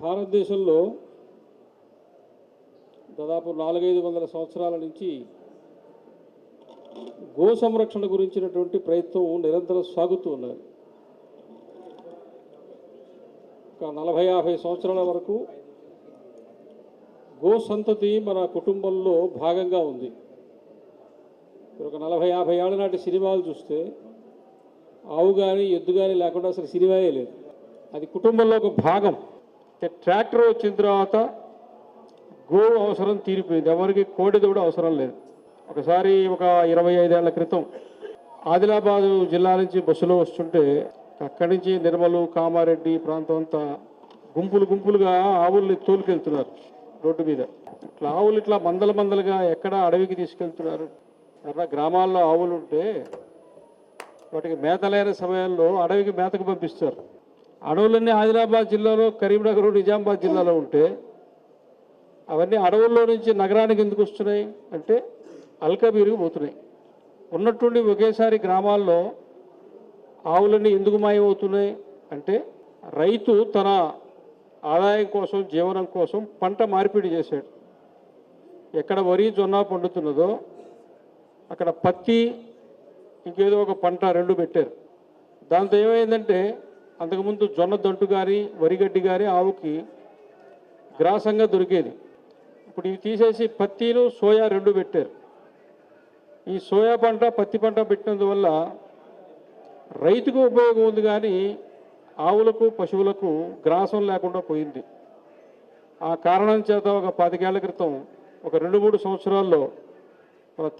భారతదేశంలో దాదాపు నాలుగైదు వందల సంవత్సరాల నుంచి గో సంరక్షణ గురించినటువంటి ప్రయత్నం నిరంతరం సాగుతూ ఉన్నది. ఒక నలభై యాభై సంవత్సరాల వరకు గో సంతతి మన కుటుంబంలో భాగంగా ఉంది. ఒక నలభై యాభై ఏళ్ళ నాటి సినిమాలు చూస్తే ఆవు కానీ ఎద్దు కానీ లేకుండా అసలు సినిమాయే లేదు. అది కుటుంబంలో ఒక భాగం. ట్రాక్టర్ వచ్చిన తర్వాత గోవు అవసరం తీరిపోయింది. ఎవరికి కోడిది కూడా అవసరం లేదు. ఒకసారి ఒక ఇరవై ఐదేళ్ళ క్రితం ఆదిలాబాదు జిల్లా నుంచి బస్సులో వస్తుంటే అక్కడి నుంచి నిర్మలు కామారెడ్డి ప్రాంతం అంతా గుంపులు గుంపులుగా ఆవుల్ని తోలుకెళ్తున్నారు రోడ్డు మీద. ఇట్లా ఆవులు ఇట్లా మందల మందలుగా ఎక్కడ అడవికి తీసుకెళ్తున్నారు. ఎర్ర గ్రామాల్లో ఆవులు ఉంటే వాటికి మేత లేని సమయంలో అడవికి మేతకు పంపిస్తారు. అడవులన్నీ ఆదిలాబాద్ జిల్లాలో కరీంనగర్ నిజామాబాద్ జిల్లాలో ఉంటే అవన్నీ అడవుల్లో నుంచి నగరానికి ఎందుకు వస్తున్నాయి? అంటే అల్కబీరుగు పోతున్నాయి. ఉన్నట్టుండి ఒకేసారి గ్రామాల్లో ఆవులన్నీ ఎందుకు మాయమవుతున్నాయి? అంటే రైతు తన ఆదాయం కోసం జీవనం కోసం పంట మార్పిడి చేశాడు. ఎక్కడ వరి జొన్న పండుతున్నదో అక్కడ పత్తి ఇంకేదో ఒక పంట రెండు పెట్టారు. దాంతో ఏమైందంటే అంతకుముందు జొన్న దంటు కానీ వరిగడ్డి కానీ ఆవుకి గ్రాసంగా దొరికేది. ఇప్పుడు ఇవి తీసేసి పత్తిను సోయా రెండు పెట్టారు. ఈ సోయా పంట పత్తి పంట పెట్టినందువల్ల రైతుకు ఉపయోగం ఉంది కానీ ఆవులకు పశువులకు గ్రాసం లేకుండా పోయింది. ఆ కారణం చేత ఒక పాతికేళ్ళ క్రితం ఒక రెండు మూడు సంవత్సరాల్లో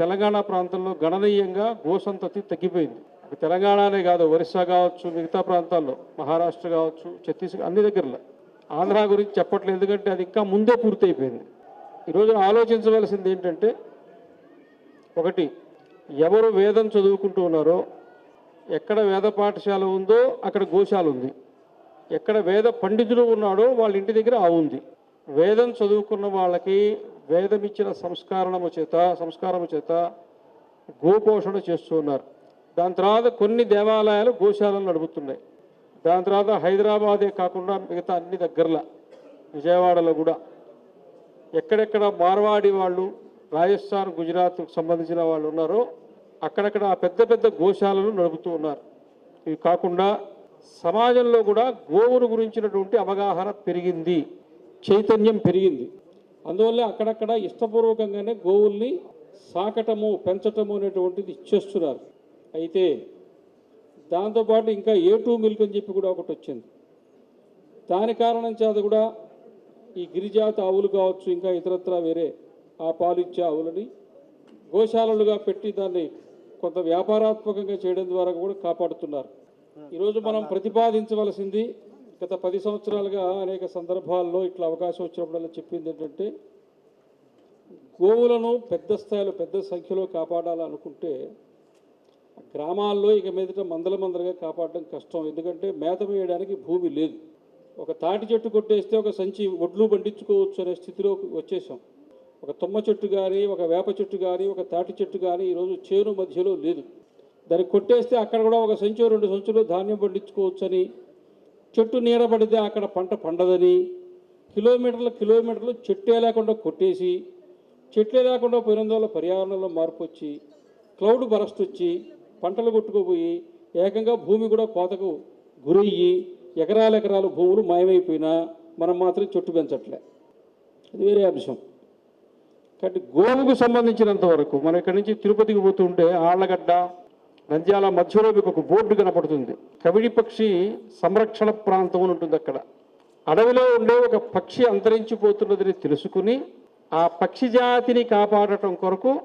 తెలంగాణ ప్రాంతంలో గణనీయంగా గోసంతతి తగ్గిపోయింది. తెలంగాణనే కాదు ఒరిస్సా కావచ్చు మిగతా ప్రాంతాల్లో మహారాష్ట్ర కావచ్చు ఛత్తీస్గఢ్ అన్ని దగ్గరలో. ఆంధ్ర గురించి చెప్పట్లేదు ఎందుకంటే అది ఇంకా ముందే పూర్తయిపోయింది. ఈరోజు ఆలోచించవలసింది ఏంటంటే ఒకటి ఎవరు వేదం చదువుకుంటూ ఉన్నారో ఎక్కడ వేద పాఠశాల ఉందో అక్కడ గోశాల ఉంది. ఎక్కడ వేద పండితుడు ఉన్నాడో వాళ్ళ ఇంటి దగ్గర ఆ ఉంది. వేదం చదువుకున్న వాళ్ళకి వేదమిచ్చిన సంస్కారణము చేత సంస్కారము చేత గోపోషణ చేస్తూ ఉన్నారు. దాని తర్వాత కొన్ని దేవాలయాలు గోశాలను నడుపుతున్నాయి. దాని తర్వాత హైదరాబాదే కాకుండా మిగతా అన్ని దగ్గరలో విజయవాడలో కూడా. ఎక్కడెక్కడ మార్వాడి వాళ్ళు రాజస్థాన్ గుజరాత్కు సంబంధించిన వాళ్ళు ఉన్నారో అక్కడక్కడ ఆ పెద్ద పెద్ద గోశాలను నడుపుతూ ఉన్నారు. ఇవి కాకుండా సమాజంలో కూడా గోవును గురించినటువంటి అవగాహన పెరిగింది చైతన్యం పెరిగింది. అందువల్ల అక్కడక్కడ ఇష్టపూర్వకంగానే గోవుల్ని సాకటము పెంచటము అనేటువంటిది ఇచ్చేస్తున్నారు. అయితే దాంతోపాటు ఇంకా ఏ టూ మిల్క్ అని చెప్పి కూడా ఒకటి వచ్చింది. దాని కారణం చేత కూడా ఈ గిరిజాతి ఆవులు కావచ్చు ఇంకా ఇతరత్రా వేరే ఆ పాలు ఇచ్చే ఆవులని గోశాలలుగా పెట్టి దాన్ని కొంత వ్యాపారాత్మకంగా చేయడం ద్వారా కూడా కాపాడుతున్నారు. ఈరోజు మనం ప్రతిపాదించవలసింది గత పది సంవత్సరాలుగా అనేక సందర్భాల్లో ఇట్లా అవకాశం వచ్చినప్పుడల్లా చెప్పింది ఏంటంటే గోవులను పెద్ద స్థాయిలో పెద్ద సంఖ్యలో కాపాడాలనుకుంటే గ్రామాల్లో ఇక మీదట మందల మందలుగా కాపాడడం కష్టం. ఎందుకంటే మేత వేయడానికి భూమి లేదు. ఒక తాటి చెట్టు కొట్టేస్తే ఒక సంచి ఒడ్లు పండించుకోవచ్చు అనే స్థితిలో వచ్చేసాం ఒక తుమ్మ చెట్టు కానీ ఒక వేప చెట్టు కానీ ఒక తాటి చెట్టు కానీ ఈరోజు చేను మధ్యలో లేదు. దాన్ని కొట్టేస్తే అక్కడ కూడా ఒక సంచి రెండు సంచులు ధాన్యం పండించుకోవచ్చని చెట్టు నీడ పడితే అక్కడ పంట పండదని కిలోమీటర్ల కిలోమీటర్లు చెట్టే లేకుండా కొట్టేసి చెట్లే లేకుండా పోయినందువల్ల పర్యావరణంలో మార్పు వచ్చి క్లౌడ్ బరస్ట్ వచ్చి పంటలు కొట్టుకుపోయి ఏకంగా భూమి కూడా కోతకు గురయ్యి ఎకరాల ఎకరాలు భూములు మాయమైపోయినా మనం మాత్రం చెట్టు పెంచట్లే. అది వేరే అంశం. కాబట్టి గోవుకు సంబంధించినంత వరకు మనం ఇక్కడి నుంచి తిరుపతికి పోతుంటే ఆళ్ళగడ్డ నంద్యాల మధ్యలో మీకు ఒక బోర్డు కనపడుతుంది. కవిడి పక్షి సంరక్షణ ప్రాంతం అని ఉంటుంది అక్కడ. అడవిలో ఉండే ఒక పక్షి అంతరించిపోతున్నదని తెలుసుకుని ఆ పక్షి జాతిని కాపాడటం కొరకు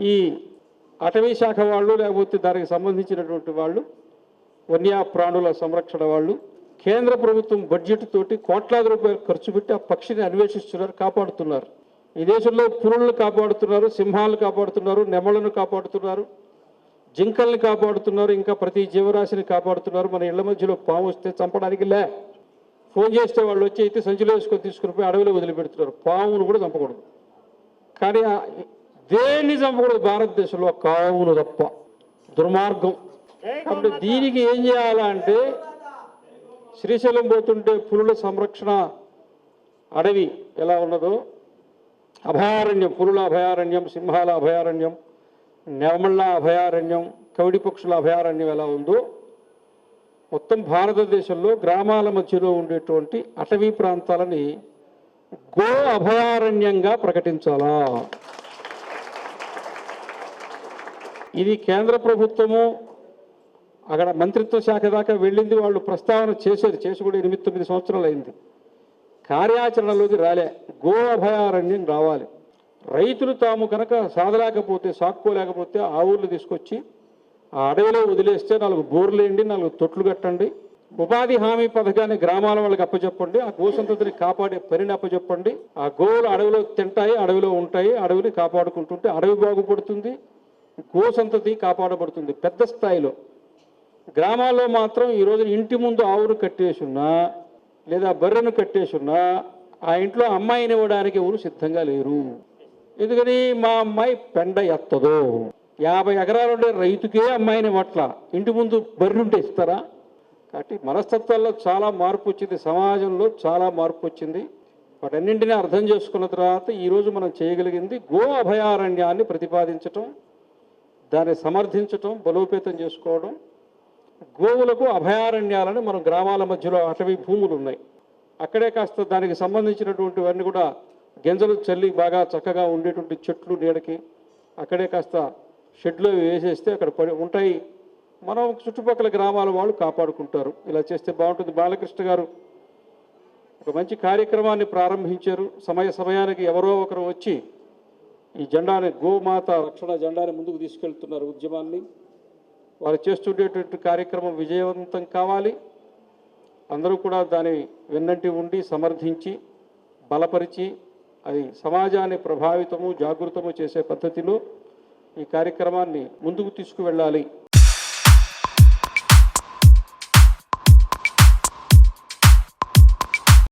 ఈ అటవీ శాఖ వాళ్ళు లేకపోతే దానికి సంబంధించినటువంటి వాళ్ళు వన్య ప్రాణుల సంరక్షణ వాళ్ళు కేంద్ర ప్రభుత్వం బడ్జెట్ తోటి కోట్లాది రూపాయలు ఖర్చు పెట్టి ఆ పక్షిని అన్వేషిస్తున్నారు కాపాడుతున్నారు. ఈ దేశంలో పురులను కాపాడుతున్నారు సింహాలను కాపాడుతున్నారు నెమలను కాపాడుతున్నారు జింకల్ని కాపాడుతున్నారు ఇంకా ప్రతి జీవరాశిని కాపాడుతున్నారు. మన ఇళ్ళ మధ్యలో పాము వస్తే చంపడానికి లే. ఫోన్ చేస్తే వాళ్ళు వచ్చి అయితే సంచిలో వేసుకొని తీసుకుని పోయి అడవిలో వదిలిపెడుతున్నారు. పామును కూడా చంపకూడదు. కానీ దేన్ని చంపకూడదు భారతదేశంలో కావును తప్ప. దుర్మార్గం. కాబట్టి దీనికి ఏం చేయాలంటే శ్రీశైలం పోతుంటే పులుల సంరక్షణ అడవి ఎలా ఉన్నదో అభయారణ్యం పులుల అభయారణ్యం సింహాల అభయారణ్యం నెమళ్ళ అభయారణ్యం కవిడి పక్షుల అభయారణ్యం ఎలా ఉందో మొత్తం భారతదేశంలో గ్రామాల మధ్యలో ఉండేటువంటి అటవీ ప్రాంతాలని గో అభయారణ్యంగా ప్రకటించాలా? ఇది కేంద్ర ప్రభుత్వము అక్కడ మంత్రిత్వ శాఖ దాకా వెళ్ళింది వాళ్ళు ప్రస్తావన చేసేది చేసి కూడా ఎనిమిది తొమ్మిది సంవత్సరాలు అయింది. కార్యాచరణలోకి రాలే గో అభయారణ్యం రావాలి. రైతులు తాము కనుక సాధలేకపోతే సాక్కోలేకపోతే ఆ ఊర్లు తీసుకొచ్చి ఆ అడవిలో వదిలేస్తే నాలుగు బోర్లేండి నాలుగు తొట్లు కట్టండి. ఉపాధి హామీ పథకాన్ని గ్రామాల వాళ్ళకి అప్పచెప్పండి ఆ గోసంతతిని కాపాడే పనిని అప్పచెప్పండి. ఆ గోవులు అడవిలో తింటాయి అడవిలో ఉంటాయి అడవిని కాపాడుకుంటుంటే అడవి బాగుపడుతుంది. గో సంతతి కాపాడబడుతుంది పెద్ద స్థాయిలో. గ్రామాల్లో మాత్రం ఈ రోజు ఇంటి ముందు ఆవును కట్టేసున్నా లేదా బర్రెను కట్టేసున్నా ఆ ఇంట్లో అమ్మాయిని ఇవ్వడానికి ఎవరు సిద్ధంగా లేరు. ఎందుకని మా అమ్మాయి పెండ ఎత్తదు. యాభై ఎకరాలు ఉండే రైతుకే అమ్మాయిని ఇవ్వట్ల. ఇంటి ముందు బర్రుంటే ఇస్తారా? కాబట్టి మనస్తత్వాల్లో చాలా మార్పు వచ్చింది. సమాజంలో చాలా మార్పు వచ్చింది. వాటన్నింటినీ అర్థం చేసుకున్న తర్వాత ఈరోజు మనం చేయగలిగింది గో అభయారణ్యాన్ని ప్రతిపాదించటం. దాన్ని సమర్థించటం బలోపేతం చేసుకోవడం గోవులకు అభయారణ్యాలను మనం గ్రామాల మధ్యలో అటవీ భూములు ఉన్నాయి. అక్కడే కాస్త దానికి సంబంధించినటువంటివన్నీ కూడా గింజలు చల్లి బాగా చక్కగా ఉండేటువంటి చెట్లు నీడకి అక్కడే కాస్త షెడ్లో వేసేస్తే అక్కడ పడి ఉంటాయి. మనం చుట్టుపక్కల గ్రామాల వాళ్ళు కాపాడుకుంటారు. ఇలా చేస్తే బాగుంటుంది. బాలకృష్ణ గారు ఒక మంచి కార్యక్రమాన్ని ప్రారంభించారు. సమయ సమయానికి ఎవరో ఒకరు వచ్చి ఈ జెండాని గోమాత రక్షణ జెండాని ముందుకు తీసుకెళ్తున్నారు ఉద్యమాన్ని. వారు చేస్తుండేటువంటి కార్యక్రమం విజయవంతం కావాలి. అందరూ కూడా దాని వెన్నంటి ఉండి సమర్థించి బలపరిచి అది సమాజాన్ని ప్రభావితము జాగృతము చేసే పద్ధతిలో ఈ కార్యక్రమాన్ని ముందుకు తీసుకువెళ్ళాలి.